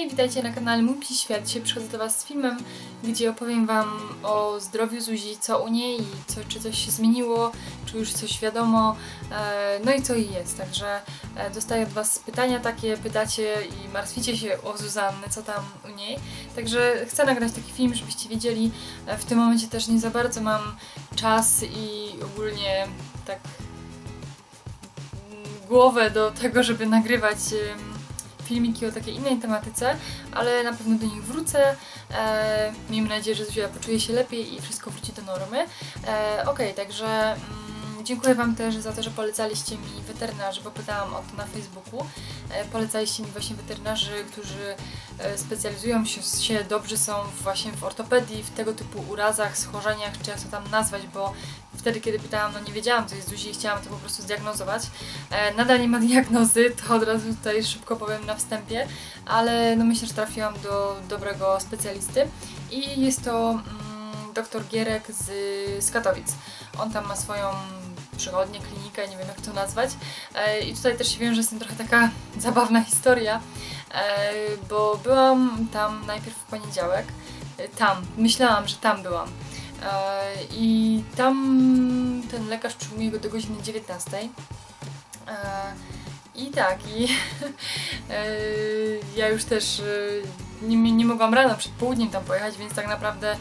Hej, witajcie na kanale Mój Świat. Dzisiaj przychodzę do Was z filmem, gdzie opowiem Wam o zdrowiu Zuzi, co u niej co, czy coś się zmieniło, czy już coś wiadomo, e, no i co jej jest. Także e, dostaję od Was pytania takie, pytacie i martwicie się o Zuzannę, co tam u niej. Także chcę nagrać taki film, żebyście wiedzieli. E, w tym momencie też nie za bardzo mam czas i ogólnie tak mm, głowę do tego, żeby nagrywać filmiki o takiej innej tematyce, ale na pewno do nich wrócę. E, miejmy nadzieję, że Zuzia poczuje się lepiej i wszystko wróci do normy. E, Okej, także mm, dziękuję Wam też za to, że polecaliście mi weterynarzy, bo pytałam o to na Facebooku. E, polecaliście mi właśnie weterynarzy, którzy e, specjalizują się, się dobrze są właśnie w ortopedii, w tego typu urazach, schorzeniach, czy jak to tam nazwać, bo wtedy, kiedy pytałam, no nie wiedziałam, co jest Zuzi i chciałam to po prostu zdiagnozować. E, nadal nie ma diagnozy, to od razu tutaj szybko powiem na wstępie, ale no myślę, że trafiłam do dobrego specjalisty i jest to mm, dr Gierek z, z Katowic. On tam ma swoją przychodnię, klinikę, nie wiem jak to nazwać. E, I tutaj też się wiem, że jest to trochę taka zabawna historia, e, bo byłam tam najpierw w poniedziałek. E, Tam, myślałam, że tam byłam. E, I tam ten lekarz przyjmuje go do godziny 19. E, I tak, i e, ja już też nie, nie mogłam rano przed południem tam pojechać, więc tak naprawdę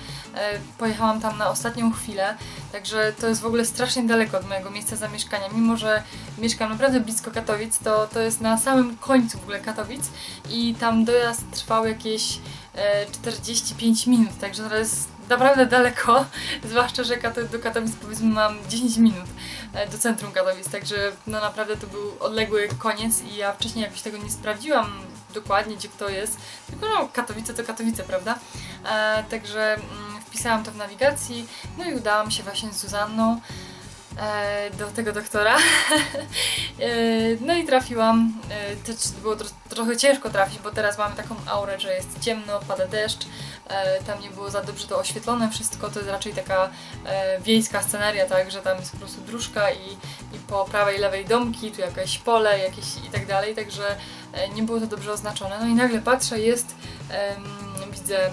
pojechałam tam na ostatnią chwilę. Także to jest w ogóle strasznie daleko od mojego miejsca zamieszkania. Mimo, że mieszkam naprawdę blisko Katowic, to, to jest na samym końcu w ogóle Katowic i tam dojazd trwał jakieś e, 45 minut, także jest naprawdę daleko, zwłaszcza, że do Katowic powiedzmy mam 10 minut e, do centrum Katowic, także no naprawdę to był odległy koniec i ja wcześniej jakoś tego nie sprawdziłam dokładnie, gdzie kto jest, tylko no Katowice to Katowice, prawda? E, także mm, wpisałam to w nawigacji, no i udałam się właśnie z Zuzanną e, do tego doktora. E, no i trafiłam. E, było tro trochę ciężko trafić, bo teraz mamy taką aurę, że jest ciemno, pada deszcz. E, Tam nie było za dobrze to oświetlone wszystko. To jest raczej taka e, wiejska sceneria, tak, że tam jest po prostu dróżka i, i po prawej, lewej domki, tu jakieś pole jakieś i tak dalej, także e, nie było to dobrze oznaczone. No i nagle patrzę, jest, widzę e,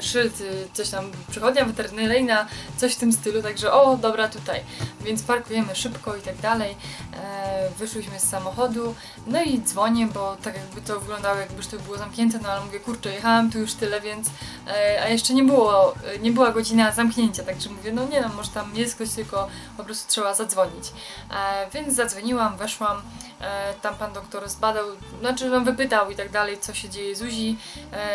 szyld, y, coś tam, przychodnia weterynaryjna, coś w tym stylu, także o, dobra, tutaj. Więc parkujemy szybko i tak dalej. E, wyszłyśmy z samochodu, no i dzwonię, bo tak jakby to wyglądało, jakby to było zamknięte, no ale mówię, kurczę, jechałam tu już tyle, więc e, a jeszcze nie było, e, nie była godzina zamknięcia, także mówię, no nie no, może tam jest ktoś, tylko po prostu trzeba zadzwonić. E, więc zadzwoniłam, weszłam, e, tam pan doktor zbadał, znaczy no, wypytał i tak dalej, co się dzieje z Uzi e,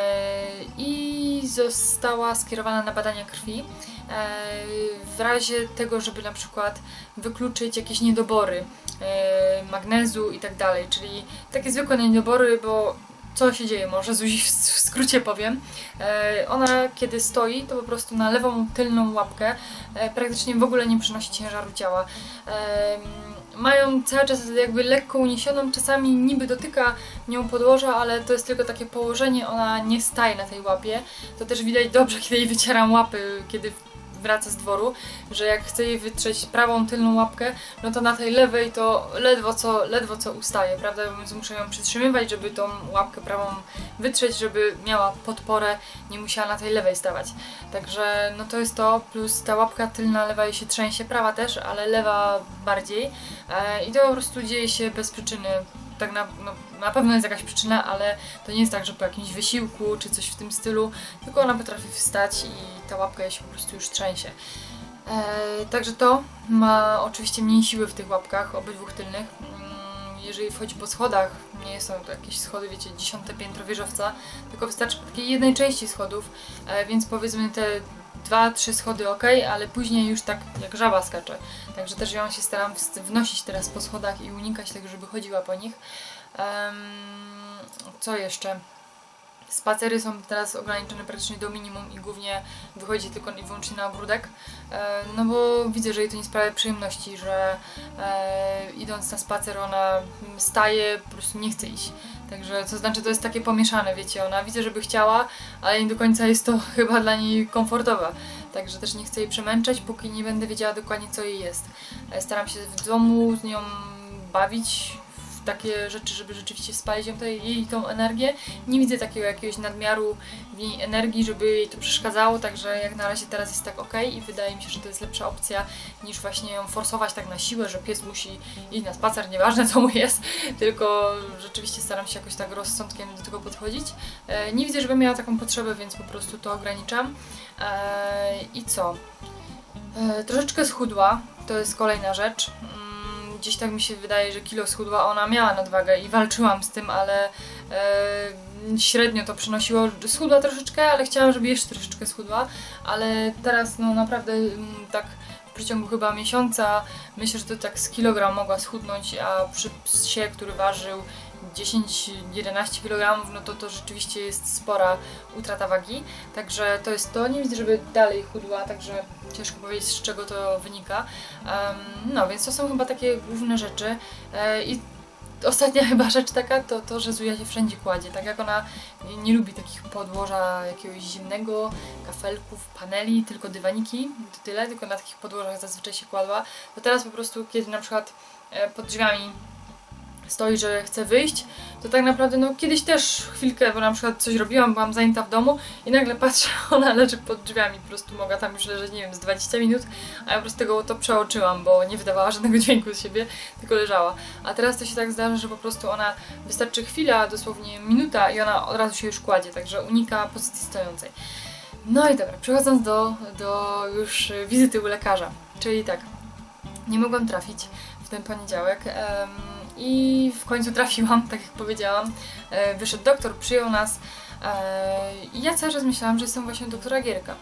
i została skierowana na badania krwi e, w razie tego, żeby na przykład wykluczyć jakieś niedobory e, magnezu i tak dalej, czyli takie zwykłe niedobory, bo co się dzieje, może Zuzi w skrócie powiem. E, ona kiedy stoi, to po prostu na lewą tylną łapkę e, praktycznie w ogóle nie przynosi ciężaru ciała. Mają cały czas jakby lekko uniesioną, czasami niby dotyka nią podłoża, ale to jest tylko takie położenie, ona nie staje na tej łapie. To też widać dobrze, kiedy jej wycieram łapy, kiedy wraca z dworu, że jak chcę jej wytrzeć prawą tylną łapkę, no to na tej lewej to ledwo co, ledwo co ustaje, prawda? Więc muszę ją przytrzymywać, żeby tą łapkę prawą wytrzeć, żeby miała podporę, nie musiała na tej lewej stawać. Także no to jest to, plus ta łapka tylna lewa jej się trzęsie, prawa też, ale lewa bardziej. E, I to po prostu dzieje się bez przyczyny. Tak na, no, na pewno jest jakaś przyczyna, ale to nie jest tak, że po jakimś wysiłku czy coś w tym stylu, tylko ona potrafi wstać i ta łapka jej się po prostu już trzęsie. E, także to ma oczywiście mniej siły w tych łapkach, obydwu tylnych. Mm, Jeżeli wchodzi po schodach, nie są to jakieś schody, wiecie, dziesiąte piętro wieżowca, tylko wystarczy po takiej jednej części schodów, e, więc powiedzmy te dwa, trzy schody ok, ale później już tak jak żaba skacze. Także też ją się staram wnosić teraz po schodach i unikać tego, żeby chodziła po nich. Em, co jeszcze? Spacery są teraz ograniczone praktycznie do minimum i głównie wychodzi tylko i wyłącznie na ogródek. E, no bo widzę, że jej to nie sprawia przyjemności, że e, idąc na spacer ona staje, po prostu nie chce iść. Także to znaczy to jest takie pomieszane, wiecie, ona widzę, żeby chciała, ale nie do końca jest to chyba dla niej komfortowe. Także też nie chcę jej przemęczać, póki nie będę wiedziała dokładnie co jej jest. E, Staram się w domu z nią bawić takie rzeczy, żeby rzeczywiście spalić ją, tej, jej tą energię. Nie widzę takiego jakiegoś nadmiaru w niej energii, żeby jej to przeszkadzało, także jak na razie teraz jest tak ok i wydaje mi się, że to jest lepsza opcja niż właśnie ją forsować tak na siłę, że pies musi iść na spacer, nieważne co mu jest, tylko rzeczywiście staram się jakoś tak rozsądkiem do tego podchodzić. E, Nie widzę, żeby miała taką potrzebę, więc po prostu to ograniczam. E, I co? E, Troszeczkę schudła, to jest kolejna rzecz. Gdzieś tak mi się wydaje, że kilo schudła, ona miała nadwagę i walczyłam z tym, ale e, średnio to przynosiło. Schudła troszeczkę, ale chciałam, żeby jeszcze troszeczkę schudła, ale teraz no naprawdę mm, tak w przeciągu chyba miesiąca myślę, że to tak z kilogram mogła schudnąć, a przy psie, który ważył 10-11 kg, no to to rzeczywiście jest spora utrata wagi. Także to jest to. Nie widzę, żeby dalej chudła, także ciężko powiedzieć, z czego to wynika. No, więc to są chyba takie główne rzeczy. E, I ostatnia chyba rzecz taka, to to, że Zuja się wszędzie kładzie. Tak jak ona nie, nie lubi takich podłoża jakiegoś zimnego, kafelków, paneli, tylko dywaniki, to tyle, tylko na takich podłożach zazwyczaj się kładła. To teraz po prostu, kiedy na przykład e, pod drzwiami stoi, że chce wyjść, to tak naprawdę no kiedyś też chwilkę, bo na przykład coś robiłam, byłam zajęta w domu i nagle patrzę, ona leży pod drzwiami, po prostu mogła tam już leżeć, nie wiem, z 20 minut, a ja po prostu tego to przeoczyłam, bo nie wydawała żadnego dźwięku z siebie, tylko leżała. A teraz to się tak zdarza, że po prostu ona, wystarczy chwila, dosłownie minuta i ona od razu się już kładzie, także unika pozycji stojącej. No i dobra, przechodząc do, do już wizyty u lekarza, czyli tak, nie mogłam trafić w ten poniedziałek. em, I w końcu trafiłam, tak jak powiedziałam. E, Wyszedł doktor, przyjął nas. e, I ja cały czas myślałam, że jestem właśnie doktora Gierka.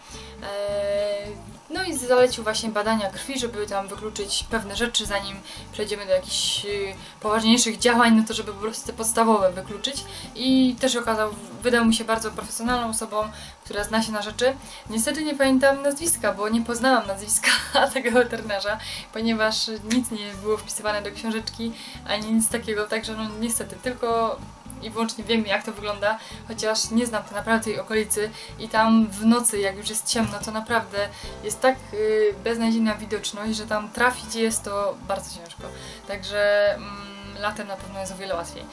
No i zalecił właśnie badania krwi, żeby tam wykluczyć pewne rzeczy, zanim przejdziemy do jakichś y, poważniejszych działań, no to żeby po prostu te podstawowe wykluczyć. I też okazał, wydał mi się bardzo profesjonalną osobą, która zna się na rzeczy. Niestety nie pamiętam nazwiska, bo nie poznałam nazwiska tego weterynarza, ponieważ nic nie było wpisywane do książeczki, ani nic takiego, także no niestety, tylko i wyłącznie wiem jak to wygląda, chociaż nie znam tak naprawdę tej okolicy i tam w nocy, jak już jest ciemno, to naprawdę jest tak y, beznadziejna widoczność, że tam trafić jest to bardzo ciężko. Także mm, latem na pewno jest o wiele łatwiej.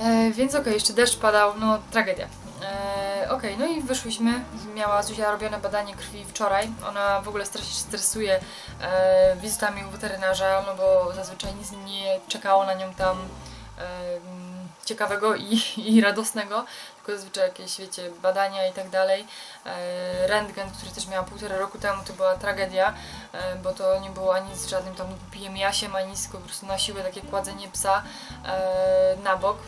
E, więc okej, jeszcze deszcz padał, no tragedia. E, okej, no i wyszłyśmy. Miała Zuzia robione badanie krwi wczoraj. Ona w ogóle strasznie się stresuje e, wizytami u weterynarza, no bo zazwyczaj nic nie czekało na nią tam e, ciekawego i, i radosnego, tylko zazwyczaj jakieś, wiecie, badania i tak dalej. E, Rentgen, który też miała półtora roku temu, to była tragedia, e, bo to nie było ani z żadnym tam pijem jasiem, ani z po prostu na siłę takie kładzenie psa e, na bok.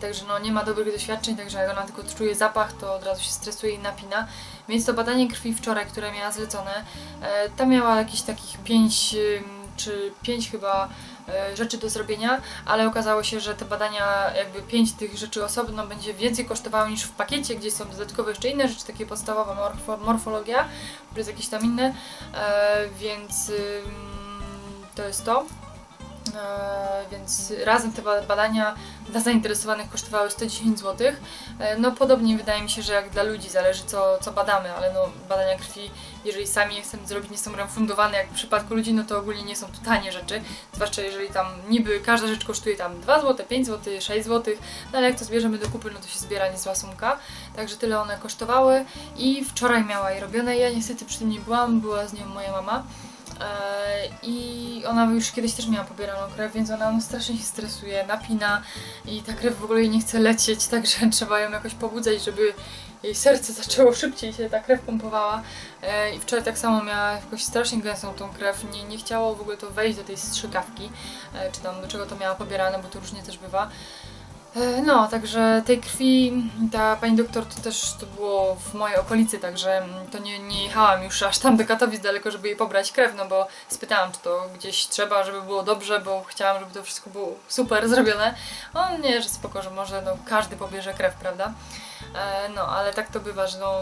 Także no nie ma dobrych doświadczeń, także jak ona tylko czuje zapach, to od razu się stresuje i napina. Więc to badanie krwi wczoraj, które miała zlecone, e, tam miała jakieś takich pięć czy pięć chyba e, rzeczy do zrobienia, ale okazało się, że te badania, jakby pięć tych rzeczy osobno będzie więcej kosztowało niż w pakiecie, gdzie są dodatkowe jeszcze inne rzeczy, takie podstawowa morfo, morfologia, plus jakieś tam inne, e, więc to jest to. E, więc razem te ba- badania dla zainteresowanych kosztowały 110 zł. E, No podobnie wydaje mi się, że jak dla ludzi zależy co, co badamy, ale no badania krwi, jeżeli sami je chcemy zrobić, nie są refundowane jak w przypadku ludzi, no to ogólnie nie są to tanie rzeczy, zwłaszcza jeżeli tam niby każda rzecz kosztuje tam 2 zł, 5 zł, 6 zł, no ale jak to zbierzemy do kupy, no to się zbiera niezła sumka, także tyle one kosztowały i wczoraj miała je robione, ja niestety przy tym nie byłam, była z nią moja mama. E, I ona już kiedyś też miała pobieraną krew, więc ona strasznie się stresuje, napina i ta krew w ogóle jej nie chce lecieć, także trzeba ją jakoś pobudzać, żeby jej serce zaczęło szybciej się ta krew pompowała. E, I wczoraj tak samo miała jakoś strasznie gęstą tą krew, nie, nie chciało w ogóle to wejść do tej strzykawki, e, czy tam do czego to miała pobierane, bo to różnie też bywa. E, No, także tej krwi, ta pani doktor to też to było w mojej okolicy, także to nie, nie jechałam już aż tam do Katowic daleko, żeby jej pobrać krew, no bo spytałam, czy to gdzieś trzeba, żeby było dobrze, bo chciałam, żeby to wszystko było super zrobione. On nie, że spoko, że może no, każdy pobierze krew, prawda? E, No, ale tak to bywa, że no,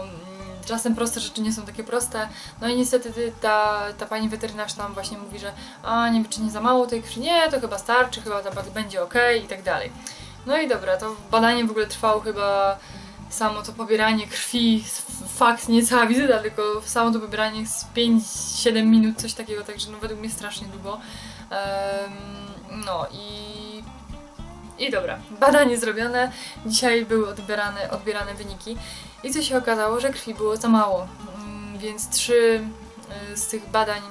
czasem proste rzeczy nie są takie proste. No i niestety ty- ta, ta pani weterynarz nam właśnie mówi, że a nie wiem, czy nie za mało tej krwi, nie, to chyba starczy, chyba to będzie ok i tak dalej. No i dobra, to badanie w ogóle trwało chyba samo to pobieranie krwi, fakt, nie cała wizyta, tylko samo to pobieranie z 5-7 minut, coś takiego, także no według mnie strasznie długo. Em, no i I dobra, badanie zrobione, dzisiaj były odbierane, odbierane wyniki. I co się okazało, że krwi było za mało, Mm, więc trzy y, z tych badań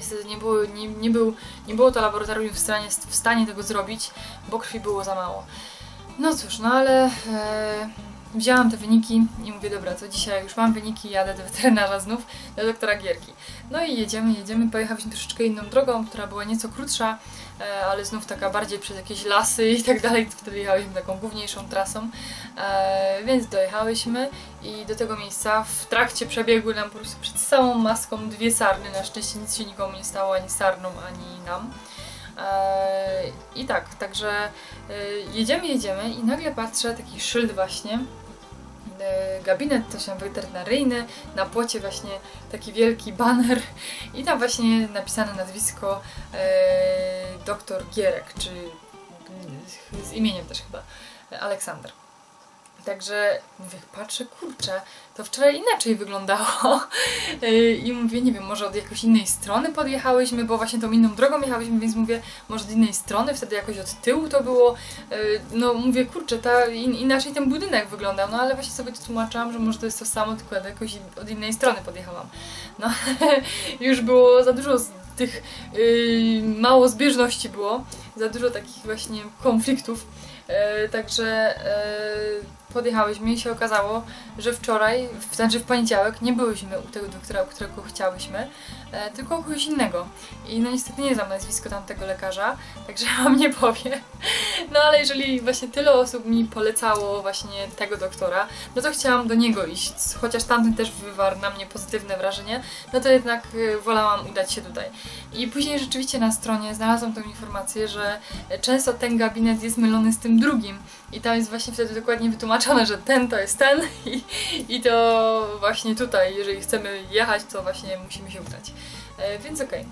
niestety nie było, nie, nie, był, nie było to laboratorium w stanie, w stanie tego zrobić, bo krwi było za mało. No cóż, no ale e, wzięłam te wyniki i mówię, dobra, to dzisiaj już mam wyniki, jadę do weterynarza znów, do doktora Gierki. No i jedziemy, jedziemy, pojechaliśmy troszeczkę inną drogą, która była nieco krótsza, e, ale znów taka bardziej przez jakieś lasy i tak dalej, wtedy jechałyśmy taką główniejszą trasą, e, więc dojechałyśmy i do tego miejsca w trakcie przebiegły nam po prostu przed całą maską dwie sarny, na szczęście nic się nikomu nie stało, ani sarnom, ani nam. I tak, także e, jedziemy, jedziemy i nagle patrzę, taki szyld właśnie, e, gabinet to się weterynaryjny, na płocie właśnie taki wielki baner i tam właśnie napisane nazwisko e, doktor Gierek, czy z imieniem też chyba, Aleksander. Także mówię, patrzę, kurczę, to wczoraj inaczej wyglądało. Yy, I mówię, nie wiem, może od jakiejś innej strony podjechałyśmy, bo właśnie tą inną drogą jechałyśmy, więc mówię, może od innej strony, wtedy jakoś od tyłu to było. Yy, No mówię, kurczę, ta, in, inaczej ten budynek wyglądał, no ale właśnie sobie to tłumaczyłam, że może to jest to samo, tylko ja jakoś od innej strony podjechałam. No, już było za dużo tych, yy, mało zbieżności było, za dużo takich właśnie konfliktów. E, także e, podjechałyśmy i się okazało, że wczoraj, w, znaczy w poniedziałek, nie byłyśmy u tego doktora, u którego chciałyśmy, e, tylko u kogoś innego. I no niestety nie znam nazwisko tamtego lekarza, także wam nie powiem. No ale jeżeli właśnie tyle osób mi polecało właśnie tego doktora, no to chciałam do niego iść, chociaż tamten też wywarł na mnie pozytywne wrażenie, no to jednak e, wolałam udać się tutaj. I później rzeczywiście na stronie znalazłam tą informację, że często ten gabinet jest mylony z tym drugim. I tam jest właśnie wtedy dokładnie wytłumaczone, że ten to jest ten i, i to właśnie tutaj, jeżeli chcemy jechać, to właśnie musimy się udać. E, więc okej.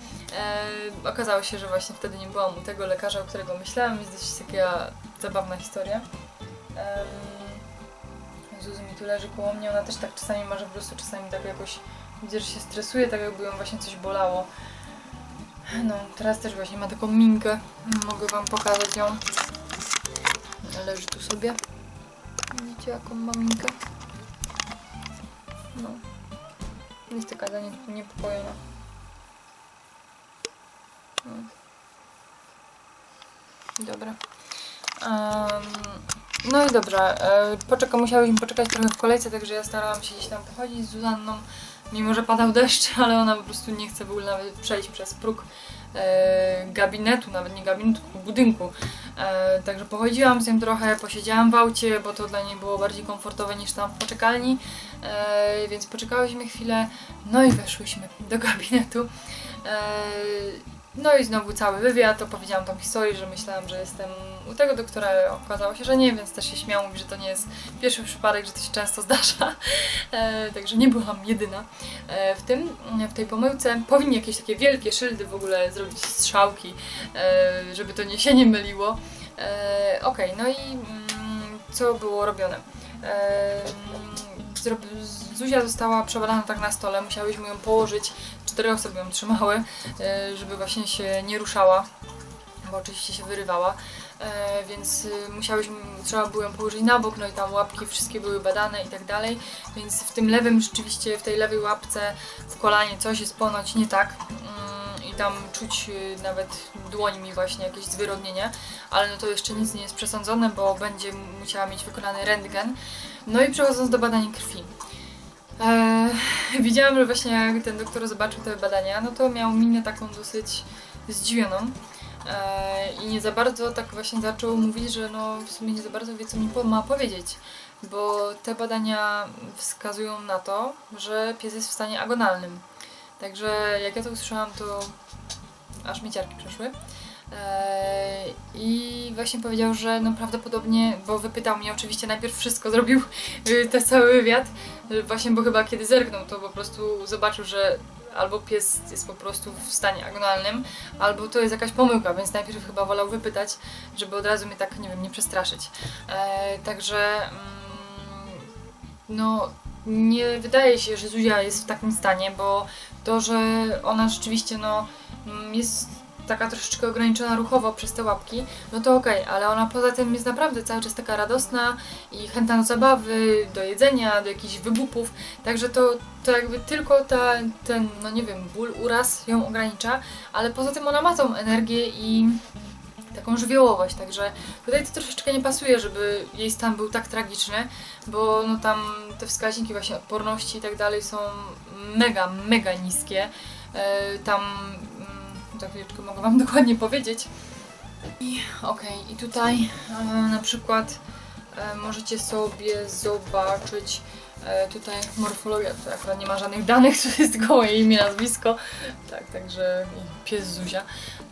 E, Okazało się, że właśnie wtedy nie byłam u tego lekarza, o którego myślałam. Jest dość taka zabawna historia. Em, Zuzu mi tu leży koło mnie, ona też tak czasami może po prostu czasami tak jakoś widzę, że się stresuje, tak jakby ją właśnie coś bolało. No, teraz też właśnie ma taką minkę. Mogę wam pokazać ją. Leży tu sobie. Widzicie jaką ma minkę? No. Jest taka zanie- niepokojona. No. Dobra. Em, no i dobra, e, poczekam, musiałyśmy poczekać trochę w kolejce, także ja starałam się gdzieś tam pochodzić z Zuzanną, mimo że padał deszcz, ale ona po prostu nie chce w ogóle nawet przejść przez próg gabinetu, nawet nie gabinetu, tylko budynku. E, także pochodziłam z nią trochę, posiedziałam w aucie, bo to dla niej było bardziej komfortowe niż tam w poczekalni, e, więc poczekałyśmy chwilę, no i weszłyśmy do gabinetu. No i znowu cały wywiad, opowiedziałam tą historię, że myślałam, że jestem u tego doktora, okazało się, że nie, więc też się śmiał, mówi, że to nie jest pierwszy przypadek, że to się często zdarza. E, także nie byłam jedyna e, w tym, w tej pomyłce. Powinni jakieś takie wielkie szyldy w ogóle zrobić strzałki, e, żeby to nie się nie myliło. E, Okej, no i mm, co było robione? E, Zuzia została przebadana tak na stole, musiałyśmy ją położyć, cztery osoby ją trzymały, e, żeby właśnie się nie ruszała, bo oczywiście się wyrywała. E, więc y, musiałyśmy, trzeba było ją położyć na bok, no i tam łapki wszystkie były badane i tak dalej, więc w tym lewym rzeczywiście, w tej lewej łapce, w kolanie coś jest ponoć nie tak tam czuć y, nawet dłońmi właśnie jakieś zwyrodnienie, ale no to jeszcze nic nie jest przesądzone, bo będzie musiała mieć wykonany rentgen. No i przechodząc do badań krwi. Eee, widziałam, że właśnie jak ten doktor zobaczył te badania, no to miał minę taką dosyć zdziwioną. Eee, I nie za bardzo tak właśnie zaczął mówić, że no w sumie nie za bardzo wie, co mi ma powiedzieć. Bo te badania wskazują na to, że pies jest w stanie agonalnym. Także jak ja to usłyszałam, to aż mi ciarki przeszły. Eee, I właśnie powiedział, że no prawdopodobnie, bo wypytał mnie oczywiście najpierw wszystko, zrobił y, ten cały wywiad, y, właśnie bo chyba kiedy zerknął, to po prostu zobaczył, że albo pies jest po prostu w stanie agonalnym, albo to jest jakaś pomyłka, więc najpierw chyba wolał wypytać, żeby od razu mnie tak, nie wiem, nie przestraszyć. Eee, także mm, no nie wydaje się, że Zuzia jest w takim stanie, bo to, że ona rzeczywiście no mm, jest taka troszeczkę ograniczona ruchowo przez te łapki, no to okej, ale ona poza tym jest naprawdę cały czas taka radosna i chętna do zabawy, do jedzenia, do jakichś wygupów, także to, to jakby tylko ta, ten, no nie wiem, ból, uraz ją ogranicza, ale poza tym ona ma tą energię i taką żywiołowość, także tutaj to troszeczkę nie pasuje, żeby jej stan był tak tragiczny, bo no tam te wskaźniki właśnie odporności i tak dalej są mega, mega niskie. E, tam, mm, za chwileczkę mogę Wam dokładnie powiedzieć. I okej, i tutaj e, na przykład e, możecie sobie zobaczyć tutaj morfologia, tutaj akurat nie ma żadnych danych, to jest gołe imię, nazwisko, tak, także pies Zuzia.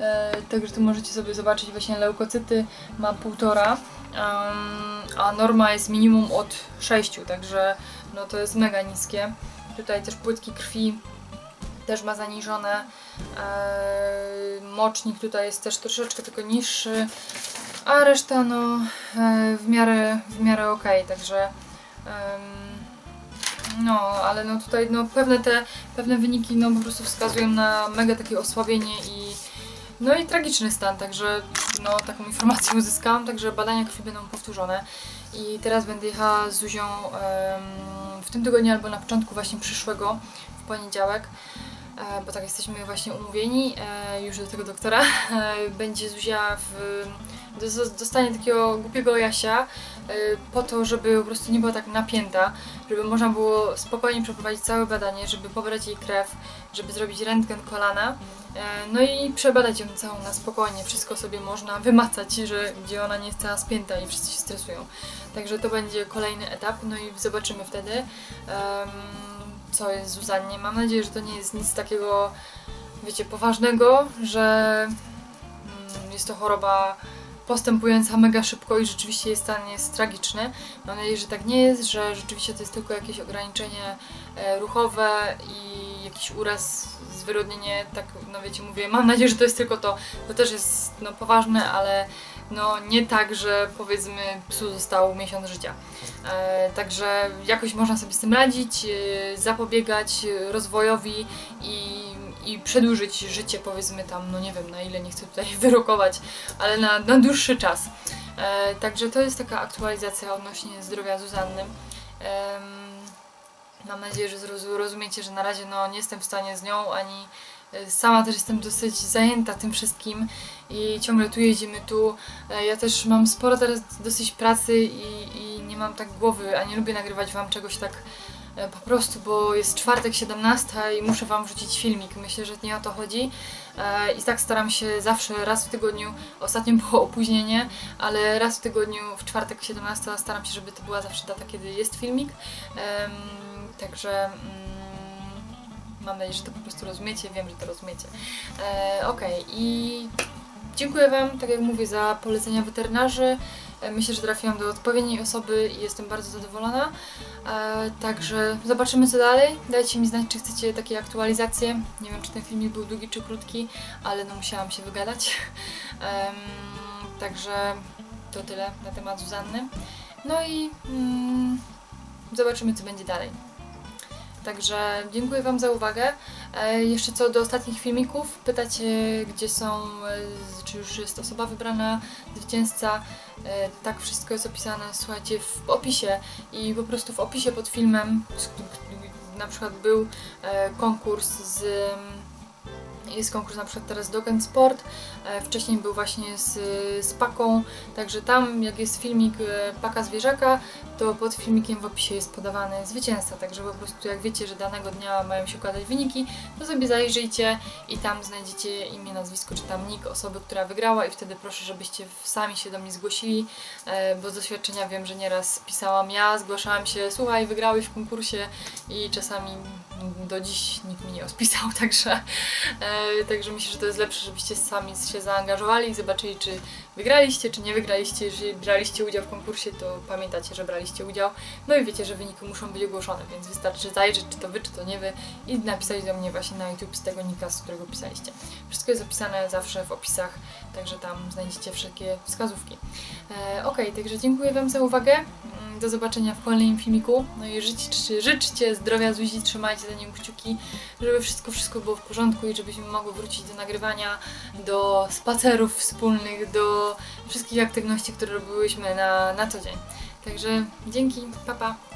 E, także tu możecie sobie zobaczyć właśnie leukocyty ma półtora, em, a norma jest minimum od 6, także no to jest mega niskie. Tutaj też płytki krwi też ma zaniżone. E, mocznik tutaj jest też troszeczkę tylko niższy, a reszta no e, w miarę, w miarę okej, także em, no, ale no tutaj no pewne te, pewne wyniki no po prostu wskazują na mega takie osłabienie i no i tragiczny stan, także no taką informację uzyskałam, także badania krwi będą powtórzone. I teraz będę jechała z Zuzią w tym tygodniu albo na początku właśnie przyszłego, w poniedziałek, bo tak jesteśmy właśnie umówieni e, już do tego doktora. E, będzie Zuzia w, dos- dostanie takiego głupiego Jasia e, po to, żeby po prostu nie była tak napięta, żeby można było spokojnie przeprowadzić całe badanie, żeby pobrać jej krew, żeby zrobić rentgen kolana. E, No i przebadać ją całą na spokojnie, wszystko sobie można wymacać, że gdzie ona nie jest cała spięta i wszyscy się stresują. Także to będzie kolejny etap, no i zobaczymy wtedy, em, co jest Zuzannie. Mam nadzieję, że to nie jest nic takiego, wiecie, poważnego, że mm, jest to choroba postępująca mega szybko i rzeczywiście jej stan jest tragiczny. Mam nadzieję, że tak nie jest, że rzeczywiście to jest tylko jakieś ograniczenie e, ruchowe i jakiś uraz, zwyrodnienie, tak, no wiecie, mówię, mam nadzieję, że to jest tylko to, to też jest no, poważne, ale no nie tak, że powiedzmy psu został miesiąc życia. E, także jakoś można sobie z tym radzić, e, zapobiegać rozwojowi i, i przedłużyć życie, powiedzmy tam, no nie wiem na ile, nie chcę tutaj wyrokować, ale na, na dłuższy czas. E, także to jest taka aktualizacja odnośnie zdrowia Zuzanny. Mam nadzieję, że zrozu- rozumiecie, że na razie no, nie jestem w stanie z nią, ani sama też jestem dosyć zajęta tym wszystkim i ciągle tu jeździmy, tu. E, Ja też mam sporo teraz dosyć pracy i, i nie mam tak głowy, a nie lubię nagrywać Wam czegoś tak e, po prostu, bo jest czwartek 17 i muszę Wam wrzucić filmik. Myślę, że nie o to chodzi. I tak staram się zawsze raz w tygodniu. Ostatnio było opóźnienie, ale raz w tygodniu w czwartek 17 staram się, żeby to była zawsze data, kiedy jest filmik. Także mm, mam nadzieję, że to po prostu rozumiecie. Wiem, że to rozumiecie. E, Okej, i dziękuję Wam, tak jak mówię, za polecenia weterynarzy. E, Myślę, że trafiłam do odpowiedniej osoby i jestem bardzo zadowolona. E, także zobaczymy co dalej. Dajcie mi znać, czy chcecie takie aktualizacje. Nie wiem, czy ten filmik był długi czy krótki, ale no musiałam się wygadać. Em, także to tyle na temat Zuzanny. No i mm, zobaczymy, co będzie dalej. Także dziękuję Wam za uwagę. E, jeszcze co do ostatnich filmików, pytacie, gdzie są, e, czy już jest osoba wybrana, zwycięzca. E, tak, wszystko jest opisane, słuchajcie, w opisie i po prostu w opisie pod filmem, na przykład był konkurs z. Jest konkurs na przykład teraz Dog Sport, e, wcześniej był właśnie z, z Paką, także tam jak jest filmik e, Paka Zwierzaka, to pod filmikiem w opisie jest podawany zwycięzca, także po prostu jak wiecie, że danego dnia mają się układać wyniki, to sobie zajrzyjcie i tam znajdziecie imię, nazwisko czy tam nick osoby, która wygrała. I wtedy proszę, żebyście sami się do mnie zgłosili, e, bo z doświadczenia wiem, że nieraz pisałam ja, zgłaszałam się, słuchaj, wygrałeś w konkursie i czasami do dziś nikt mi nie odpisał, także, e, także myślę, że to jest lepsze, żebyście sami się zaangażowali i zobaczyli, czy wygraliście czy nie wygraliście. Jeżeli braliście udział w konkursie, to pamiętacie, że braliście udział. No i wiecie, że wyniki muszą być ogłoszone, więc wystarczy zajrzeć, czy to wy, czy to nie wy i napisać do mnie właśnie na YouTube z tego nika, z którego pisaliście. Wszystko jest opisane zawsze w opisach, także tam znajdziecie wszelkie wskazówki. E, ok, także dziękuję Wam za uwagę. Mm, do zobaczenia w kolejnym filmiku. No i życzcie, życzcie zdrowia Zuzi, trzymajcie za nią kciuki, żeby wszystko, wszystko było w porządku i żebyśmy mogły wrócić do nagrywania, do spacerów wspólnych, do wszystkich aktywności, które robiłyśmy na, na co dzień. Także dzięki, papa. Pa.